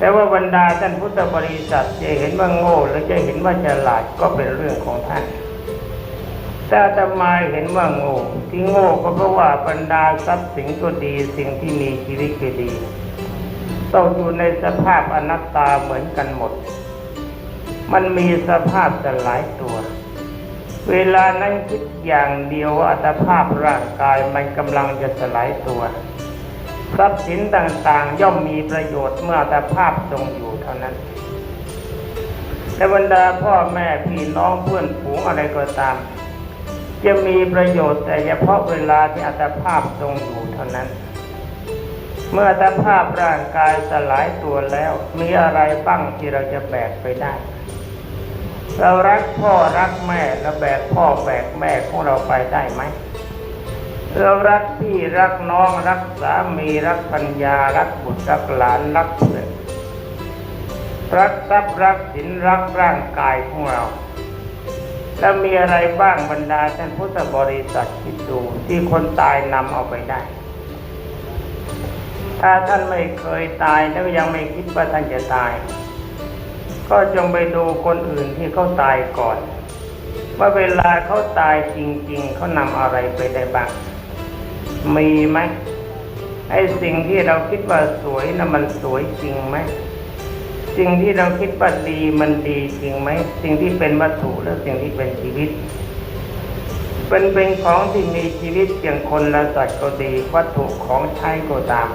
แต่ว่าบรรดาท่านพุทธบริษัทจะเห็นว่าโง่หรือจะเห็นว่าฉลาดก็เป็นเรื่องของท่านแต่อาตมาเห็นว่าโง่ที่โง่ก็เพราะว่าบรรดาทรัพย์สินก็ดีสิ่งที่มีชีวิตก็ดีต้องอยู่ในสภาพอนัตตาเหมือนกันหมด มันมีสภาพแต่หลายตัว เวลานั้นคิดอย่างเดียวว่าอัตภาพร่างกายมันกำลังจะสลายตัว ทรัพย์สินต่างๆ ย่อมมีประโยชน์เมื่ออัตภาพทรงอยู่เท่านั้นและบรรดาพ่อแม่พี่น้องเพื่อนฝูงอะไรก็ตาม จะมีประโยชน์แต่เฉพาะเวลาที่อัตภาพทรงอยู่เท่านั้น เมื่ออัตภาพร่างกายสลายตัวแล้ว มีอะไรบ้างที่เราจะแบกไปได้ เรารักพ่อรักแม่แล้วแบกพ่อแบกแม่ของเราไปได้ไหม เรารักพี่รักน้องรักสามีรักปัญญารักบุตรรักหลานรักเพื่อนรักทรัพย์รักสินรักร่างกายของเรา แล้วมีอะไรบ้างบรรดาท่านพุทธบริษัทคิดดูที่คนตายนำเอาไปได้ ถ้าท่านไม่เคยตายแล้วยังไม่คิดว่าท่านจะตาย ก็จงไปดูคนอื่นที่เขาตายก่อน ว่าเวลาเขาตายจริง ๆเขานำอะไรไปได้บ้าง มีไหมไอ้สิ่งที่เราคิดว่าสวยนะมันสวยจริงไหมสิ่งที่เราคิดว่าดีมันดีจริงไหมสิ่งที่เป็นวัตถุและสิ่งที่เป็นชีวิตเป็นเป็นของที่มีชีวิตอย่างคนและสัตว์ก็ดีวัตถุของใช้ก็ตาม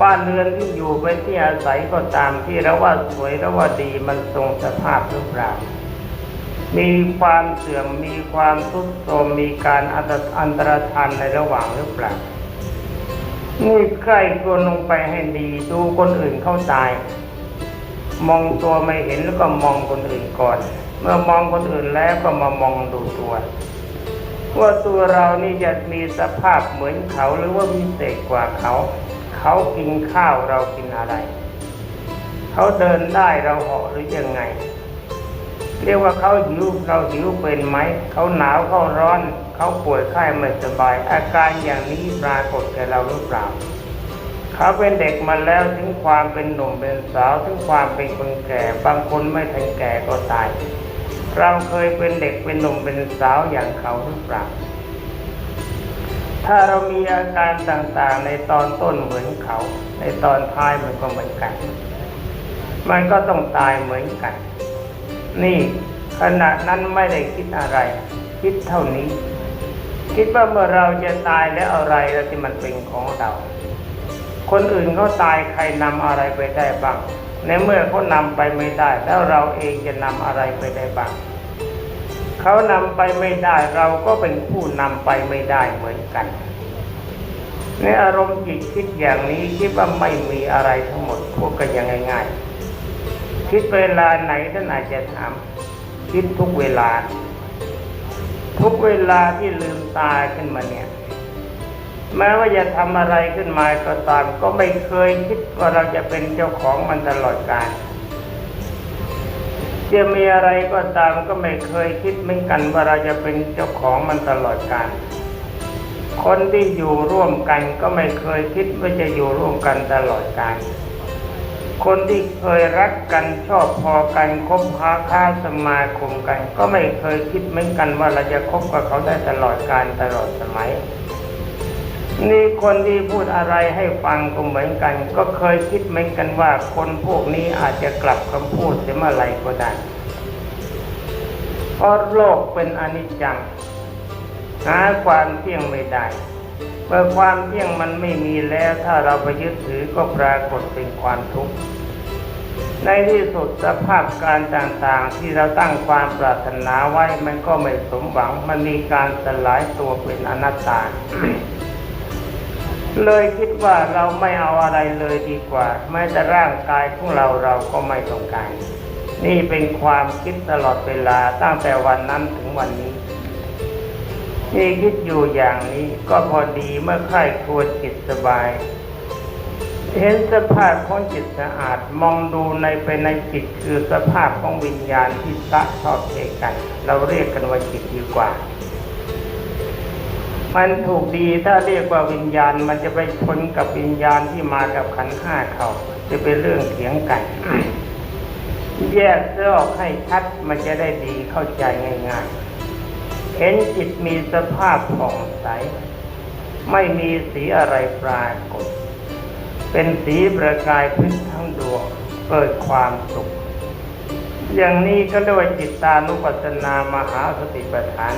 บ้านเรือนที่อยู่เป็นที่อาศัยก็ตามที่เราว่าสวยแล้วว่าดีมันทรงสภาพหรือเปล่า มีความเสื่อมมีความทุดโทรมมีการอันตอันตรธานในระหว่างหรือเปล่านี่ใกล้ตัวลงไปให้ดีดูคนอื่นเข้าตาย มองตัวไม่เห็นแล้วก็มองคนอื่นก่อน เมื่อมองคนอื่นแล้วก็มามองดูตัวว่าตัวเรานี่จะมีสภาพเหมือนเขาหรือว่าพิเศษกว่าเขา เขากินข้าวเรากินอะไร เขาเดินได้เราเหาะหรือยังไง เรียกว่าเขาหิวเราหิวเป็นไหมเขาหนาวเขาร้อน เขาป่วยไข้ไม่สบาย อาการอย่างนี้ปรากฏแก่เราหรือเปล่าเขาเป็นเด็กมาแล้วถึงความเป็นหนุ่มเป็นสาวถึงความเป็นคนแก่ บางคนไม่ทันแก่ก็ตาย เราเคยเป็นเด็กเป็นหนุ่มเป็นสาวอย่างเขาหรือเปล่าถ้าเรามีอาการต่างๆ ในตอนต้นเหมือนเขา ในตอนท้ายมันก็เหมือนกัน มันก็ต้องตายเหมือนกัน นี่ขณะนั้นไม่ได้คิดอะไร คิดเท่านี้ คิดว่าเมื่อเราจะตายแล้วอะไรแล้วที่มันเป็นของเรา คนอื่นเขาตายใครนำอะไรไปได้บ้าง ในเมื่อเขานำไปไม่ได้ แล้วเราเองจะนำอะไรไปได้บ้างเขานำไปไม่ได้เราก็เป็นผู้นำไปไม่ได้เหมือนกัน ในอารมณ์จิตคิดอย่างนี้คิดว่าไม่มีอะไรทั้งหมดพูดกันอย่างง่าย ๆ คิดเวลาไหนท่านอาจจะถาม คิดทุกเวลา ทุกเวลาที่ลืมตาขึ้นมาเนี่ย แม้ว่าจะทำอะไรขึ้นมาก็ตามก็ไม่เคยคิดว่าเราจะเป็นเจ้าของมันตลอดกาลจะมีอะไรก็ตามก็ไม่เคยคิดเหมือนกันว่าเราจะเป็นเจ้าของมันตลอดกาลคนที่อยู่ร่วมกันก็ไม่เคยคิดว่าจะอยู่ร่วมกันตลอดกาล คนที่เคยรักกันชอบพอกันคบหาค้าสมาคมกัน ก็ไม่เคยคิดเหมือนกันว่าเราจะคบกับเขาได้ตลอดกาลตลอดสมัยนี่คนที่พูดอะไรให้ฟังก็เหมือนกัน ก็เคยคิดเหมือนกันว่าคนพวกนี้อาจจะกลับคำพูดเสียเมื่อไรก็ได้เพราะโลกเป็นอนิจจังหาความเที่ยงไม่ได้ เมื่อความเที่ยงมันไม่มีแล้วถ้าเราไปยึดถือก็ปรากฏเป็นความทุกข์ในที่สุดสภาพการต่างๆ ที่เราตั้งความปรารถนาไว้มันก็ไม่สมหวังมันมีการสลายตัวเป็นอนัตตา เลยคิดว่าเราไม่เอาอะไรเลยดีกว่า แม้แต่ร่างกายของเราเราก็ไม่ต้องการ นี่เป็นความคิดตลอดเวลาตั้งแต่วันนั้นถึงวันนี้ นี่คิดอยู่อย่างนี้ก็พอดีเมื่อใครควรจิตสบาย เห็นสภาพของจิตสะอาดมองดูในไปในจิตคือสภาพของวิญญาณที่สะชอบเทกัน เราเรียกกันว่าจิตดีกว่า มันถูกดีถ้าเรียกว่าวิญญาณมันจะไปชนกับวิญญาณที่มากับขันห้าเขาจะเป็นเรื่องเถียงกันแยกเสื้อออกให้ชัดมันจะได้ดีเข้าใจง่ายๆ เห็นจิตมีสภาพผ่องใส ไม่มีสีอะไรปรากฏ เป็นสีประกายพึ้นทั้งดวงเกิดความสุข อย่างนี้ก็เรียกว่าจิตตานุปัสสนามหาสติปัฏฐาน